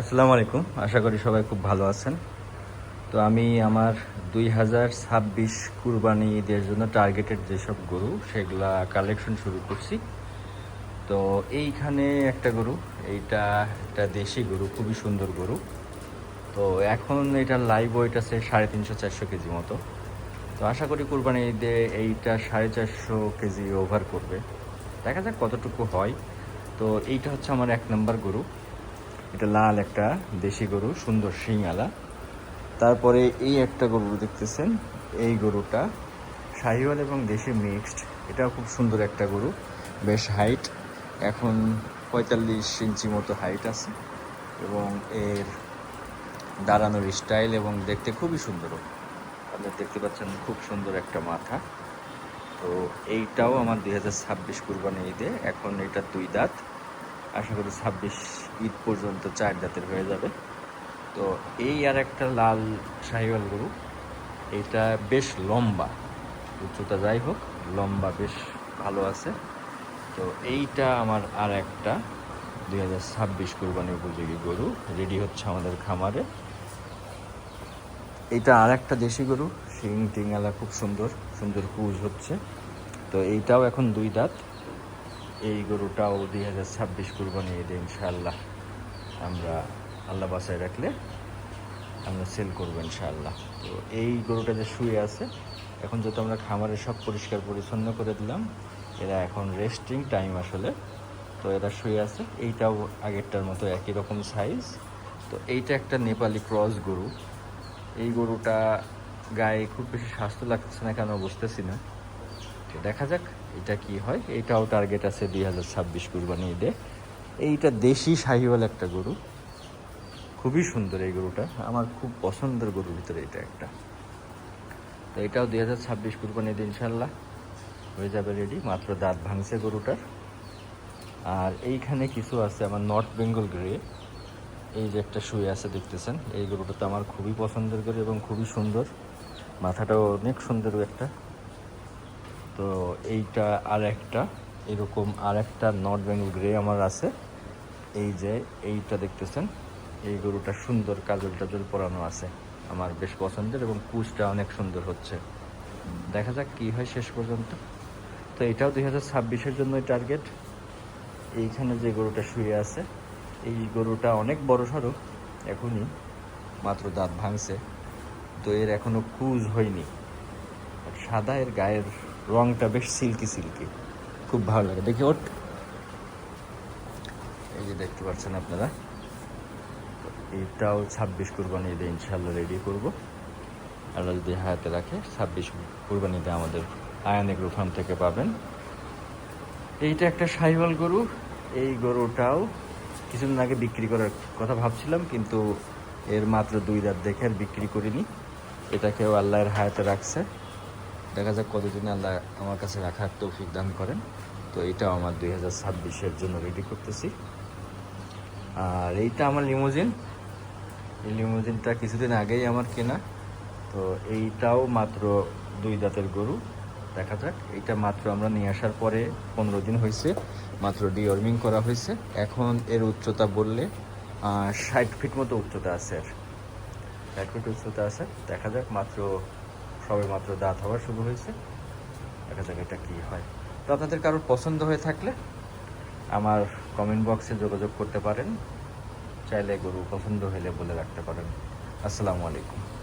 আসসালামু আলাইকুম। আশা করি সবাই খুব ভালো আছেন। তো আমি আমার দুই হাজার ছাব্বিশ কুরবানি ঈদের জন্য টার্গেটেড যেসব গরু, সেগুলা কালেকশন শুরু করছি। তো এইখানে একটা গরু, এইটা একটা দেশি গরু, খুবই সুন্দর গরু। তো এখন এটা লাইভ ওয়েট আছে সাড়ে তিনশো চারশো কেজি মতো। তো আশা করি কুরবানি ঈদে এইটা সাড়ে চারশো কেজি ওভার করবে। দেখা যাক কতটুকু হয়। তো এইটা হচ্ছে আমার এক নম্বর গরু। এটা লাল একটা দেশি গরু, সুন্দর শিঙালা। তারপরে এই একটা গরু দেখতেছেন, এই গরুটা শাহিওয়াল এবং দেশি মিক্সড এটাও খুব সুন্দর একটা গরু, বেশ হাইট এখন পঁয়তাল্লিশ ইঞ্চি মতো হাইট আছে এবং এর দাঁড়ানোর স্টাইল এবং দেখতে খুবই সুন্দর। আপনি দেখতে পাচ্ছেন খুব সুন্দর একটা মাথা। তো এইটাও আমার দুই হাজার ছাব্বিশ কুরবানি ঈদে, এখন এটা দুই দাঁত। আশা করি ছাব্বিশ ঈদ পর্যন্ত চার দাঁতের হয়ে যাবে। তো এই আর একটা লাল শাহিওয়াল গরু এইটা বেশ লম্বা, উচ্চতা যাই হোক, লম্বা বেশ ভালো আছে। তো এইটা আমার আর একটা দুই হাজার ছাব্বিশ কুরবানি উপযোগী গরু, রেডি হচ্ছে আমাদের খামারে। এইটা আর একটা দেশি গরু, শিং টিঙালা খুব সুন্দর সুন্দর কুজ হচ্ছে। তো এইটাও এখন দুই দাঁত। এই গরুটাও দুই হাজার ছাব্বিশ কুরবানি ঈদে ইনশাআল্লাহ আমরা আল্লাহ বাসায় রাখলে আমরা সেল করব ইনশাআল্লাহ। তো এই গরুটা যে শুয়ে আছে, এখন যত আমরা খামারে সব পরিষ্কার পরিচ্ছন্ন করে দিলাম, এরা এখন রেস্টিং টাইম আসলে। তো এরা শুয়ে আছে, এইটাও আগেরটার মতো একই রকম সাইজ তো এইটা একটা নেপালি ক্রস গরু। এই গরুটা গায়ে খুব বেশি স্বাস্থ্য লাগতেছে না কেন বুঝতেছি না। দেখা যাক। এটা কি হয়? এটাও টার্গেট আছে দুই হাজার ছাব্বিশ কুরবানি ঈদে। এইটা দেশি শাহিওয়াল একটা গরু। খুবই সুন্দর এই গরুটা। আমার খুব পছন্দের গরুর ভিতরে এটা একটা। তো এটাও দুই হাজার ছাব্বিশ কুরবানি ঈদ ইনশাল্লাহ হয়ে যাবে রেডি মাত্র দাঁত ভাঙছে গরুটার। আর এইখানে কিছু আছে, আমার নর্থ বেঙ্গল গ্রে এই যে একটা শুয়ে আছে, দেখতেছেন? এই গরুটা তো আমার খুবই পছন্দের গরু এবং খুবই সুন্দর। মাথাটাও অনেক সুন্দর একটা। তো এইটা আর একটা এরকম আর একটা নর্থ বেঙ্গল গ্রে আমার আছে। এই যে এইটা দেখতেছেন, এই গরুটা সুন্দর কাজল টাজল পরানো আছে আমার বেশ পছন্দের এবং কুচটা অনেক সুন্দর হচ্ছে। দেখা যাক কি হয় শেষ পর্যন্ত। তো এটাও দুই হাজার ছাব্বিশের জন্য টার্গেট। এইখানে যে গরুটা শুয়ে আছে, এই গরুটা অনেক বড় সড়ো, এখনই মাত্র দাঁত ভাঙছে। তো এর এখনও কুজ হয়নি। সাদা এর গায়ের রংটা বেশ সিল্কি সিল্কি খুব ভালো লাগে। দেখি ওট এই যে দেখতে পাচ্ছেন আপনারা। এটাও ছাব্বিশ কুরবানি ঈদে ইনশাল্লাহ রেডি করব। আল্লাহ যদি হায়াতে রাখে, ছাব্বিশ কুরবানিতে আমাদের আয়ান এগ্রো থেকে পাবেন। এইটা একটা সাইওয়াল গরু। এই গরুটাও কিছুদিন আগে বিক্রি করার কথা ভাবছিলাম, কিন্তু এর মাত্র দুই দাঁত দেখে আর বিক্রি করিনি। এটাকেও আল্লাহর হায়াতে রাখছে। দেখা যাক কতদিন আল্লাহ আমার কাছে রাখার তৌফিক দান করেন। তো এইটাও আমার দুই হাজার ছাব্বিশের জন্য রেডি করতেছি। আর এইটা আমার লিমোজিন এই লিমোজিনটা কিছুদিন আগেই আমার কেনা। তো এইটাও মাত্র দুই দাঁতের গরু। দেখা যাক। এইটা মাত্র আমরা নিয়ে আসার পরে পনেরো দিন হয়েছে। মাত্র ডিওর্মিং করা হয়েছে। এখন এর উচ্চতা বললে ষাট ফিট মতো উচ্চতা আছে আর। ষাট ফিট উচ্চতা আছে। দেখা যাক মাত্র সবে মাত্র দাঁত হওয়া শুরু হয়েছে। দেখা যাক এটা কী হয়। তো আপনাদের কারোর পছন্দ হয়ে থাকলে আমার কমেন্ট বক্সে যোগাযোগ করতে পারেন। চাইলে গরু পছন্দ হলে বলে রাখতে পারেন। আসসালামু আলাইকুম।